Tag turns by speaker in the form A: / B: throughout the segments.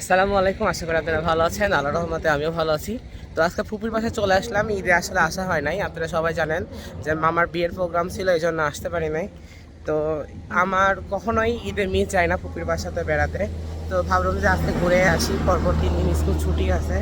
A: আসসালামু আলাইকুম আশা করি আপনারা ভালো আছেন আল্লাহ রহমতে আমিও ভালো আছি তো আজকে ফুপির পাশে চলে আসলাম ঈদে আসলে আসা হয় নাই আপনারা সবাই জানেন যে মামার বিয়ের প্রোগ্রাম ছিল এই জন্য আসতে পারি নাই তো আমার কখনোই ঈদে মেয়ে চাই না ফুপির বাসাতে বেড়াতে তো ভাবলাম যে আজকে ঘুরে আসি পরপর তিন দিন স্কুল ছুটি আছে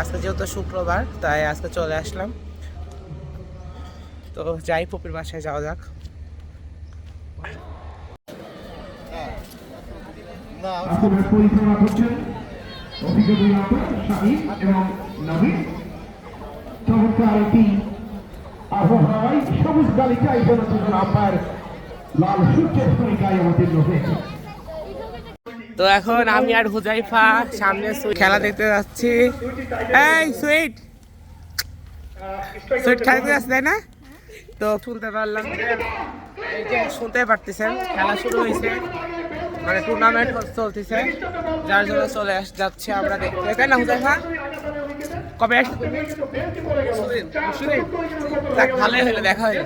A: আজকে যেহেতু শুক্রবার তাই আজকে চলে আসলাম তো যাই ফুপির বাসায় যাওয়া যাক না এবং নবীন চমৎকার একটি আবহাওয়ায় সবুজ লাল সূর্যের ভূমিকায় আমাদের তো এখন আমি আর হুজাইফা সামনে খেলা দেখতে যাচ্ছি এই সুইট সুইট খেলা যাচ্ছে তাই না তো শুনতে পারলাম শুনতে পারতেছেন খেলা শুরু হয়েছে মানে টুর্নামেন্ট চলতেছে যার জন্য চলে আস যাচ্ছে আমরা দেখতে তাই না হুজাইফা কবে যাক ভালো হলে দেখা হয়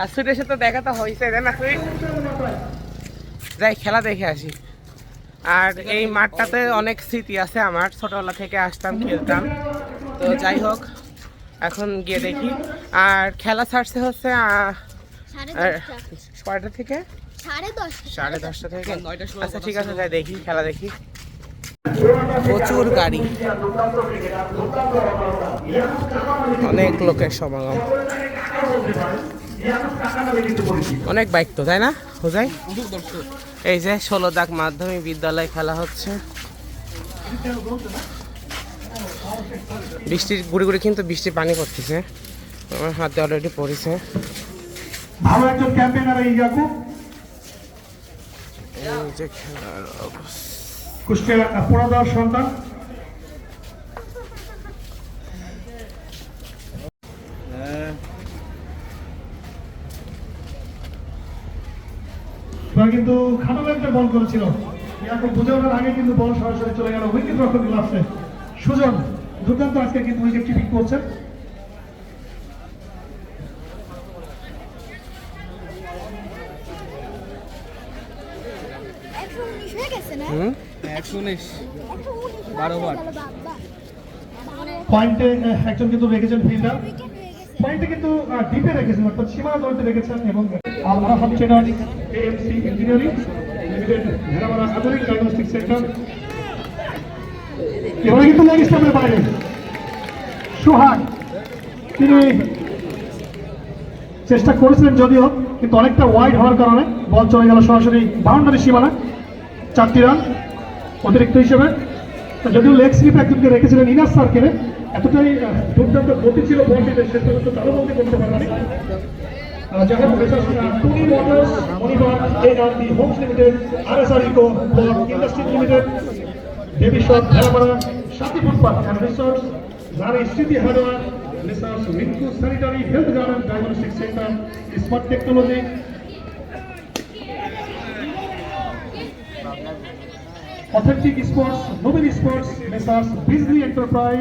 A: আর সুরের সাথে দেখা তো হয়েছে তাই না সুইট যাই খেলা দেখে আসি আর এই মাঠটাতে অনেক স্মৃতি আছে আমার ছোটোবেলা থেকে আসতাম খেলতাম তো যাই হোক এখন গিয়ে দেখি আর খেলা ছাড়ছে হচ্ছে ছয়টা থেকে
B: সাড়ে দশটা
A: সাড়ে দশটা থেকে আচ্ছা ঠিক আছে যাই দেখি খেলা দেখি প্রচুর গাড়ি অনেক লোকের সমাগম অনেক বাইক তো তাই না হোজাই এই যে ষোলো দাগ মাধ্যমিক বিদ্যালয়ে খেলা হচ্ছে বৃষ্টির গুড়ি গুড়ি কিন্তু বৃষ্টি পানি করতেছে আমার হাতে অলরেডি পড়েছে
C: ভালো একজন ক্যাম্পেইনার এই সন্তান কিন্তু খাটো একটা বল করেছিল এখন বুঝে ওঠার আগে কিন্তু বল সরাসরি চলে গেল উইকেট রক্ষক গ্লাসে সুজন দুর্দান্ত আজকে কিন্তু উইকেট কিপিং করছেন পয়েন্টে একজন কিন্তু রেখেছেন ফিল্ডার পয়েন্টে কিন্তু ডিপে রেখেছেন অর্থাৎ সীমা রেখেছেন এবং আমরা হচ্ছে না এএমসি ইঞ্জিনিয়ারিং আধুনিক ডায়াগনস্টিক সেন্টার এবারে কিন্তু লেগ স্টাম্পের বাইরে সুহাগ তিনি চেষ্টা করেছিলেন যদিও কিন্তু অনেকটা ওয়াইড হওয়ার কারণে বল চলে গেল সরাসরি বাউন্ডারি সীমানা চারটি রান অতিরিক্ত হিসেবে যদিও লেগ স্লিপ একজনকে রেখেছিলেন ইনার সার্কেলে এতটাই দুর্দান্ত গতি ছিল বলটিতে সে তো বলতে করতে পারেনি smart technology authentic sports Nabin sports Messrs Bijli enterprise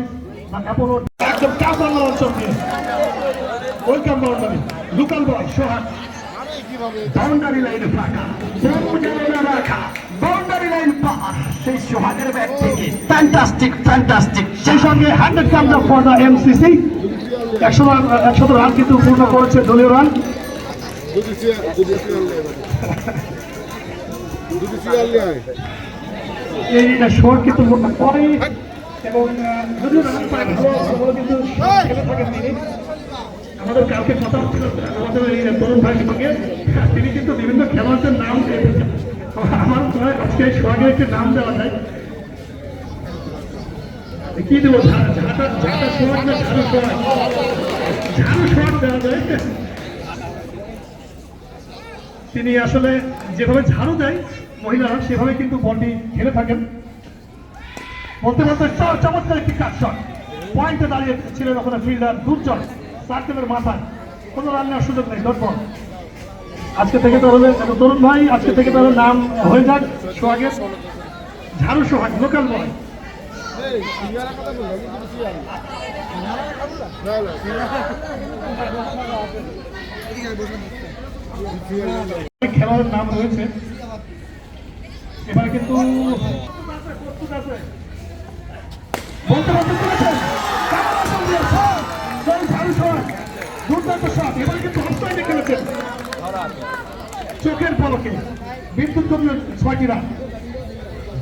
C: Apollo একদম টাফ বাংলা অঞ্চল দিয়ে welcome boundary local boy Sohag boundary লাইনে ফাঁকা বাউন্ডারি রাখা বাউন্ডারি লাইন পার সেই সোহাগের ব্যাট থেকে ফ্যান্টাস্টিক ফ্যান্টাস্টিক সেই সঙ্গে হান্ড্রেড কামটা ফর দ্য এমসিসি একশো একশত রান কিন্তু পূর্ণ করেছে দলীয় রান জুডিশিয়াল জুডিশিয়াল জুডিশিয়াল কিন্তু এবং ভালো কিন্তু আমাদের কালকে কথা হচ্ছিল তরুণ সঙ্গে হ্যাঁ, তিনি কিন্তু বিভিন্ন খেলোয়াড়দের নাম আজকে সোহাগের একটি নাম দেওয়া যায় কি দেবো ঝাড়ু দেওয়া যায় তিনি আসলে যেভাবে ঝাড়ু দেয় মহিলারা সেভাবে কিন্তু বলটি খেলে থাকেন বলতে বলতে চমৎকার একটি কাজ শট পয়েন্টে দাঁড়িয়ে ছিলেন ওখানে ফিল্ডার দুর্জন সার্কেলের মাথায় কোনো রান নেওয়ার সুযোগ নেই ডট আজকে থেকে তাহলে তরুণ ভাই আজকে থেকে তাহলে নাম হয়ে যাক সোহাগের ঝাড়ু সোহাগ লোকাল বয় খেলার নাম রয়েছে এবার কিন্তু চোখের পলকে বিদ্যুৎ দলীয় ছয়টি রান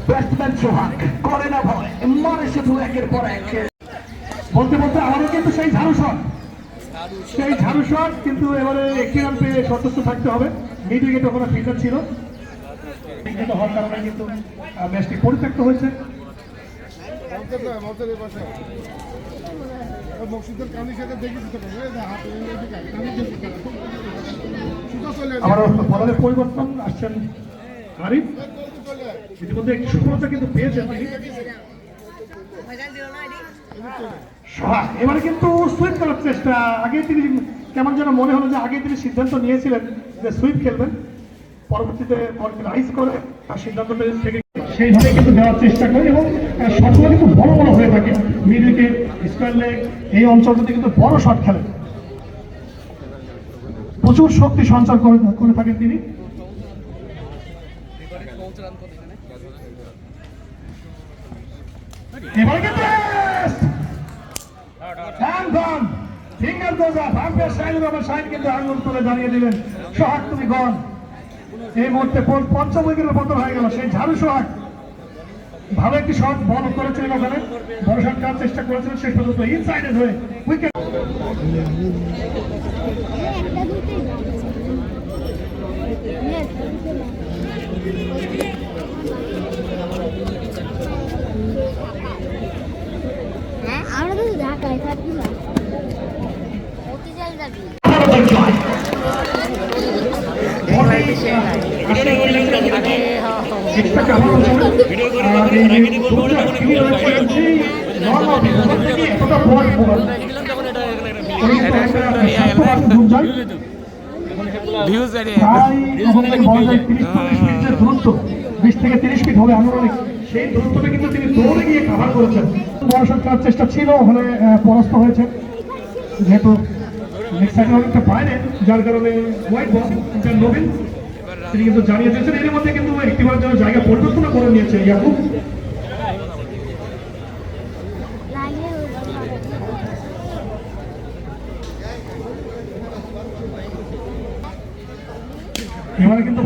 C: ব্যাটসম্যান সোহাগ করে না ভয় মনে শুধু একের পর এক বলতে বলতে আবারও কিন্তু সেই ঝাড়ু শট সেই ঝাড়ু শট কিন্তু এবারে একটি রান পেয়ে সন্তুষ্ট থাকতে হবে মিডিল গেটে ওখানে ফিল্টার ছিল হওয়ার কারণে কিন্তু ম্যাচটি পরিত্যক্ত হয়েছে আমার পরিবর্তন আসছেন আরিফ ইতিমধ্যে একটি সুফলতা কিন্তু পেয়েছেন এবারে কিন্তু সুইপ করার চেষ্টা আগে তিনি কেমন যেন মনে হলো যে আগে তিনি সিদ্ধান্ত নিয়েছিলেন যে সুইপ খেলবেন পরবর্তীতে করে তার সিদ্ধান্ত সেইভাবে কিন্তু দেওয়ার চেষ্টা করি এবং কিন্তু বড় বড় হয়ে থাকে এই অঞ্চলটাতে কিন্তু বড় শট প্রচুর শক্তি সঞ্চার করে করে থাকেন তিনি ফিঙ্গার ভাগ্যের সাইন সাইন কিন্তু আঙুল তুলে জানিয়ে দিলেন সোহাগ তুমি গণ এই মুহূর্তে পঞ্চম উইকেটের পতন হয়ে গেল সেই ঝাড়ু সোহাগ ভালো একটি শট বল করেছিলেন ওখানে বড় শট খেলার চেষ্টা করেছিলেন শেষ পর্যন্ত ইনসাইডে ধরে উইকেট হ্যাঁ, আমরা তো ঢাকায় থাকি না অতি যাবি বিশ থেকে তিরিশ ফিট হবে আনুমানিক সেই দূরত্বটা চেষ্টা ছিল হলে পরাস্ত হয়েছে যেহেতু এবারে কিন্তু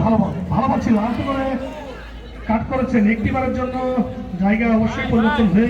C: ভালো ভালো পাচ্ছিল আসলে কাট করেছেন একটিবারের জন্য জায়গা অবশ্যই পরিবর্তন হয়ে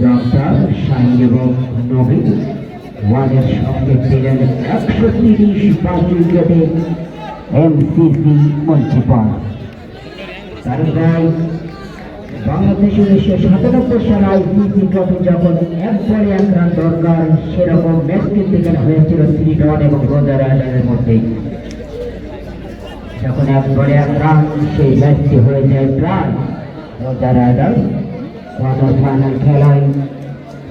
C: জবদার সাই এবং নবীন ওয়ানের সঙ্গে পেলেন একশো তিরিশ পাঁচিল কেটে এমসিসি মঞ্চে পাওয়া তারপর বাংলাদেশ উনিশশো সাতানব্বই সাল আইসিসি ট্রফি যখন এক এক রান দরকার সেরকম ম্যাচ কিন্তু হয়েছিল শ্রীডন এবং রোজার আইল্যান্ডের মধ্যে যখন এক বলে এক রান সেই ম্যাচটি হয়ে যায় প্রাণ রোজার আইল্যান্ড কোয়ার্টার ফাইনাল খেলায়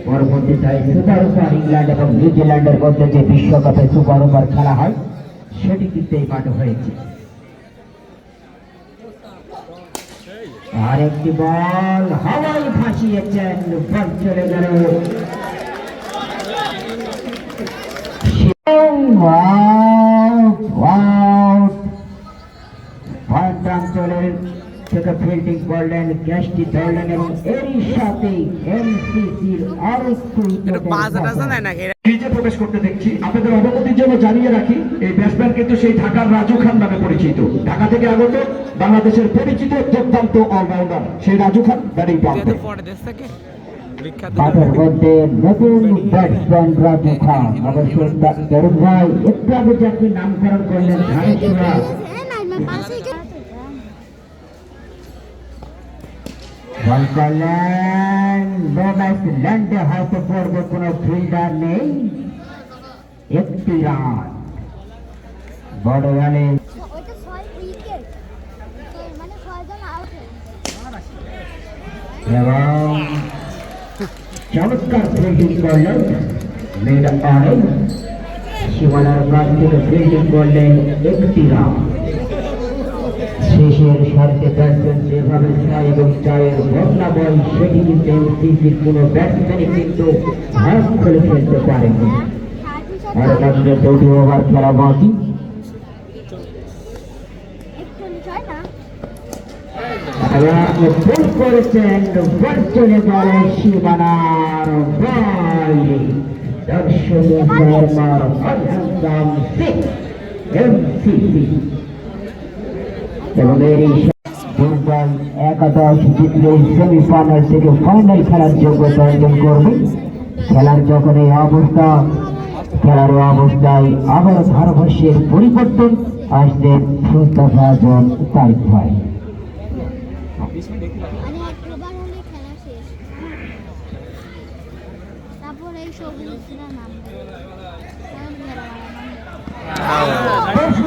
C: পরবর্তী তাই সুপার ওভার ইংল্যান্ড এবং নিউজিল্যান্ডের মধ্যে যে বিশ্বকাপে সুপার ওভার খেলা হয় সেটি কিন্তু এই মাঠে হয়েছে আরেকটি একটি বল হাওয়াই ফাঁসিয়েছেন বল চলে গেল Shivam to the fielding for লেন গ্যাসটি ধরলেন এবং এরই সাথে এমসিসির আরো ক্রিজে প্রবেশ করতে দেখছি আপনাদের অবগতির জন্য জানিয়ে রাখি এই ব্যাটসম্যান কিন্তু সেই ঢাকার রাজু খান নামে পরিচিত ঢাকা থেকে আগত বাংলাদেশের পরিচিত দুর্দান্ত অলরাউন্ডার সেই রাজু খান ব্যাটিং পাম্পে একটু আগে নামকরণ করলেন ধানচূড়া कल्याण दो मैच लंड हाथ फोड़ को कोनो फील्डर नहीं एक रन बड़ वाले এবং চমৎকার ফিল্ডিং করলেন মিড অরেঞ্জ শিবনার প্রান্তিক ফিল্ডিং করলেন একটি রান শেষের সারিতে ব্যাটসম্যান যেভাবে চায় এবং চায়ের বদলা বল সেটি কিন্তু এনসিসির কোনো ব্যাটসম্যানই কিন্তু হাত খুলে ফেলতে পারেনি আর মাত্র ওভার খেলা বাকি দর্শক এবং এর এই দুর্বল একাদশ জিতলে সেমিফাইনাল থেকে ফাইনাল খেলার যোগ্যতা অর্জন করবে খেলার যখন এই অবস্থা খেলার অবস্থায় আবার ধারাভাষ্যের পরিবর্তন আসবে মুস্তাফা আজম তারিক ভাই সবুজ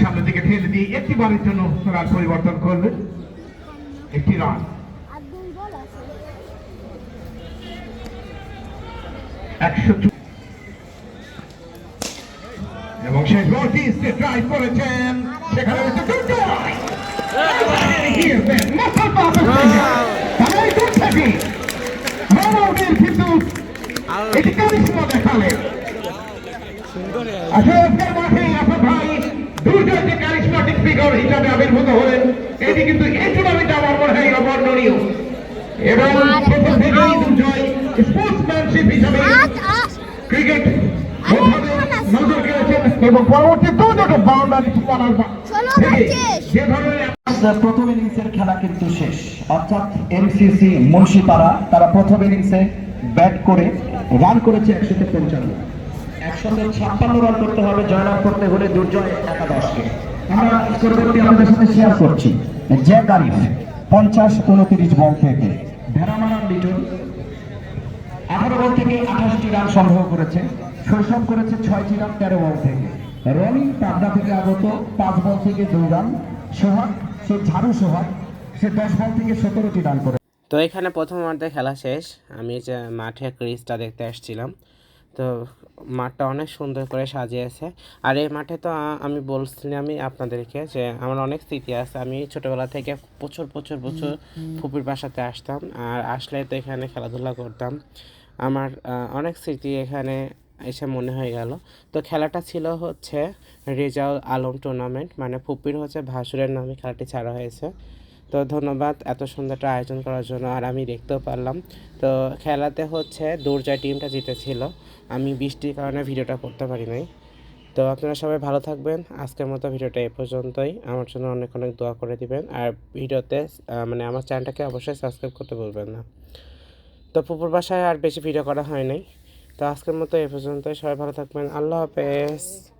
C: সামনের দিকে ঠেলে দিয়ে একটি বলের জন্য রান পরিবর্তন করলেন একটি রান এবং শেষ বলটি স্টেট ড্রাইভ করেছেন সেখানে এটি কিন্তু এইভাবে যাওয়ার পর হয় অবর্ণনীয় এবং প্রথম স্পোর্টসম্যানশিপ হিসাবে ক্রিকেট আচ্ছা, আচ্ছা। আচ্ছা, তারা ব্যাট করে রান করেছে একশো পঞ্চান্ন ছাপ্পান্ন রান করতে হবে জয়লাভ করতে হলে দুর্জয় একাদশকে আমরা পরবর্তী আমাদের সাথে শেয়ার করছি জে গারিফ পঞ্চাশ উনত্রিশ বল থেকে আঠারো বল থেকে আঠাশটি রান সংগ্রহ করেছে শৈশব করেছে ছয়টি রান তেরো বল থেকে রনি পাবনা থেকে আগত পাঁচ বল থেকে দুই রান সোহাগ সে ঝাড়ু সোহাগ সে দশ বল থেকে সতেরোটি রান করে
A: তো এখানে প্রথম খেলা শেষ আমি যে মাঠে ক্রিজটা দেখতে আসছিলাম তো মাঠটা অনেক সুন্দর করে সাজিয়েছে আর এই মাঠে তো আমি বলছিলামই আপনাদেরকে যে আমার অনেক স্মৃতি আছে আমি ছোটোবেলা থেকে প্রচুর প্রচুর প্রচুর ফুপির বাসাতে আসতাম আর আসলে তো এখানে খেলাধুলা করতাম আমার অনেক স্মৃতি এখানে এসে মনে হয়ে গেল তো খেলাটা ছিল হচ্ছে রেজাউল আলম টুর্নামেন্ট মানে ফুপির হচ্ছে ভাসুরের নামে খেলাটি ছাড়া হয়েছে তো ধন্যবাদ এত সুন্দরটা আয়োজন করার জন্য আর আমি দেখতেও পারলাম তো খেলাতে হচ্ছে দৌড়জয় টিমটা জিতেছিল আমি বৃষ্টির কারণে ভিডিওটা করতে পারি নাই তো আপনারা সবাই ভালো থাকবেন আজকের মতো ভিডিওটা এ পর্যন্তই আমার জন্য অনেক অনেক দোয়া করে দিবেন আর ভিডিওতে মানে আমার চ্যানেলটাকে অবশ্যই সাবস্ক্রাইব করতে বলবেন না তো পুপুর বাসায় আর বেশি ভিডিও করা হয় নাই তো আজকের মতো এ পর্যন্তই সবাই ভালো থাকবেন আল্লাহ হাফেজ